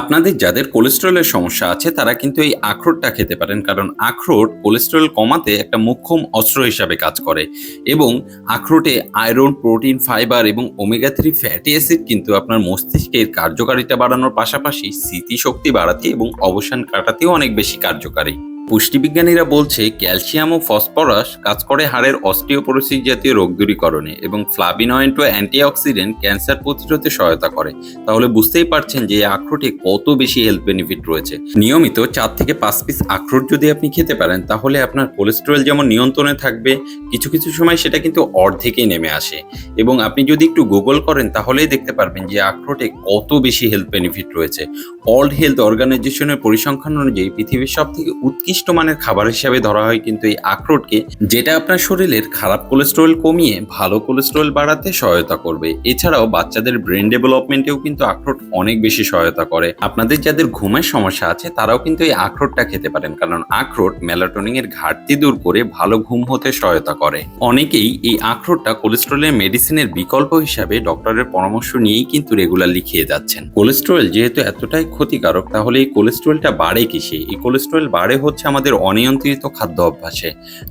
আপনাদের যাদের কোলেস্ট্রলের সমস্যা আছে, তারা কিন্তু এই আখরোটটা খেতে পারেন। কারণ আখরোট কোলেস্ট্রল কমাতে একটা মুখ্যম অস্ত্র হিসাবে কাজ করে এবং আখরোটে আয়রন, প্রোটিন, ফাইবার এবং ওমেগা থ্রি ফ্যাটি অ্যাসিড কিন্তু আপনার মস্তিষ্কের কার্যকারিতা বাড়ানোর পাশাপাশি স্মৃতিশক্তি বাড়াতে এবং অবসান কাটাতেও অনেক বেশি কার্যকারী। পুষ্টিবিজ্ঞানীরা বলছে, ক্যালসিয়াম ও ফসফরাস কাজ করে হাড়ের অস্টিওপোরোসিস জাতীয় রোগ দূরীকরণে এবং ফ্লাভিনয়েড ও অ্যান্টিঅক্সিডেন্ট ক্যান্সার প্রতিরোধে সহায়তা করে। তাহলে বুঝতেই পারছেন যে আখরোটে কত বেশি হেলথ বেনিফিট রয়েছে। নিয়মিত চার থেকে পাঁচ পিস আখরোট যদি আপনি খেতে পারেন, তাহলে আপনার কোলেস্টেরল যেমন নিয়ন্ত্রণে থাকবে, কিছু কিছু সময় সেটা কিন্তু অর্ধেকেই নেমে আসে। এবং আপনি যদি একটু গুগল করেন, তাহলেই দেখতে পারবেন যে আখরোটে কত বেশি হেলথ বেনিফিট রয়েছে। ওয়ার্ল্ড হেলথ অর্গানাইজেশনের পরিসংখ্যান অনুযায়ী পৃথিবীর সব থেকে উৎকৃষ্ট মানের খাবার হিসাবে ধরা হয়, কিন্তু এই আখরোটকে যেটা আপনার শরীরের খারাপ কোলেস্টেরল কমিয়ে ভালো কোলেস্টেরল বাড়াতে সহায়তা করবে। এছাড়াও বাচ্চাদের ব্রেন ডেভেলপমেন্টেও কিন্তু আখরোট অনেক বেশি সহায়তা করে। আপনাদের যাদের ঘুমের সমস্যা আছে, তারাও কিন্তু এই আখরোটটা খেতে পারেন, কারণ আখরোট মেলাটোনিং এর ঘাটতি দূর করে ভালো ঘুম হতে সহায়তা করে। অনেকেই এই আখরোটটা কোলেস্টেরলের মেডিসিনের বিকল্প হিসাবে ডক্টরের পরামর্শ নিয়েই কিন্তু রেগুলারলি খেয়ে যাচ্ছেন। কোলেস্টেরল যেহেতু এতটাই ক্ষতিকারক, তাহলে এই কোলেস্টেরলটা বাড়ে কিসে? এই কোলেস্টেরল বাড়ে হচ্ছে আমাদের অনিয়ন্ত্রিত খাদ্য অভ্যাসে।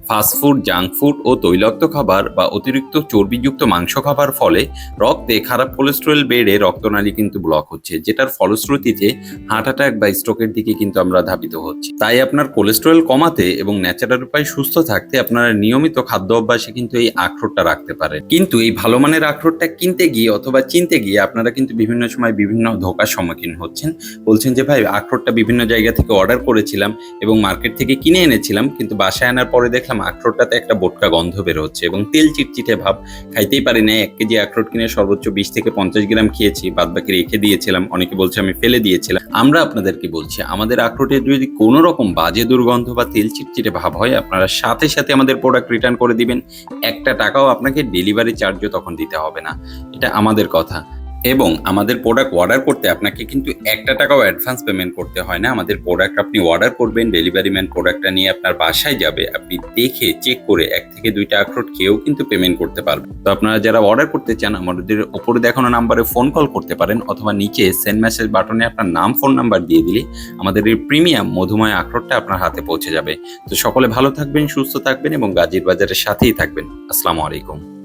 ফাস্টফুড জাঙ্ক ফুড ও তৈলাক্ত খাবার বা অতিরিক্ত চর্বিযুক্ত মাংস খাবার ফলে রক্তে খারাপ কোলেস্টেরল বেড়ে রক্তনালী কিন্তু ব্লক হচ্ছে, যেটার ফলশ্রুতিতে হার্ট অ্যাটাক বা স্ট্রোকের দিকে কিন্তু আমরা ধাবিত হচ্ছি। তাই আপনার কোলেস্টেরল কমাতে এবং ন্যাচারাল উপায় সুস্থ থাকতে আপনারা নিয়মিত খাদ্য অভ্যাসে কিন্তু এই আখরোটটা রাখতে পারেন। কিন্তু এই ভালো মানের আখরোটটা কিনতে গিয়ে অথবা চিনতে গিয়ে আপনারা কিন্তু বিভিন্ন সময় বিভিন্ন ধোকার সম্মুখীন হচ্ছেন। বলছেন যে, ভাই, আখরোটটা বিভিন্ন জায়গা থেকে অর্ডার করেছিলাম এবং মার্কেট থেকে কিনে এনেছিলাম, কিন্তু বাসায় আনার পরে দেখলাম আখরোটটাতে একটা বোটকা গন্ধ বের হচ্ছে এবং তেল চিটচিটে ভাব। খাইতেই পারি না এক কেজি আখরোট কিনে সর্বোচ্চ বিশ থেকে পঞ্চাশ গ্রাম খেয়েছি বাদ বাকি রেখে দিয়েছিলাম, অনেকে বলছে আমি ফেলে দিয়েছিলাম। আমরা আপনাদেরকে বলছি, আমাদের আখরোটের যদি কোনো রকম বাজে দুর্গন্ধ বা তেল চিটচিটে ভাব হয়, আপনারা সাথে সাথে আমাদের প্রোডাক্ট রিটার্ন করে দিবেন। একটা টাকাও আপনাকে ডেলিভারি চার্জও তখন দিতে হবে না। এটা আমাদের কথা। এবং আমাদের প্রোডাক্ট অর্ডার করতে আপনাকে কিন্তু একটা টাকাও অ্যাডভান্স পেমেন্ট করতে হয় না। আমাদের প্রোডাক্ট আপনি অর্ডার করবেন ডেলিভারি ম্যান প্রোডাক্টটা নিয়ে আপনার বাসায় যাবে, আপনি দেখে চেক করে এক থেকে দুইটা আখরোট খেয়েও কিন্তু পেমেন্ট করতে পারবেন। তো আপনারা যারা অর্ডার করতে চান, আমাদের উপরে দেখানো নাম্বারে ফোন কল করতে পারেন অথবা নিচে সেন্ড মেসেজ বাটনে আপনার নাম ফোন নাম্বার দিয়ে দিলে আমাদের এই প্রিমিয়াম মধুময় আখরোটটা আপনার হাতে পৌঁছে যাবে। তো সকলে ভালো থাকবেন, সুস্থ থাকবেন এবং গাজীর বাজারের সাথেই থাকবেন। আসসালামু আলাইকুম।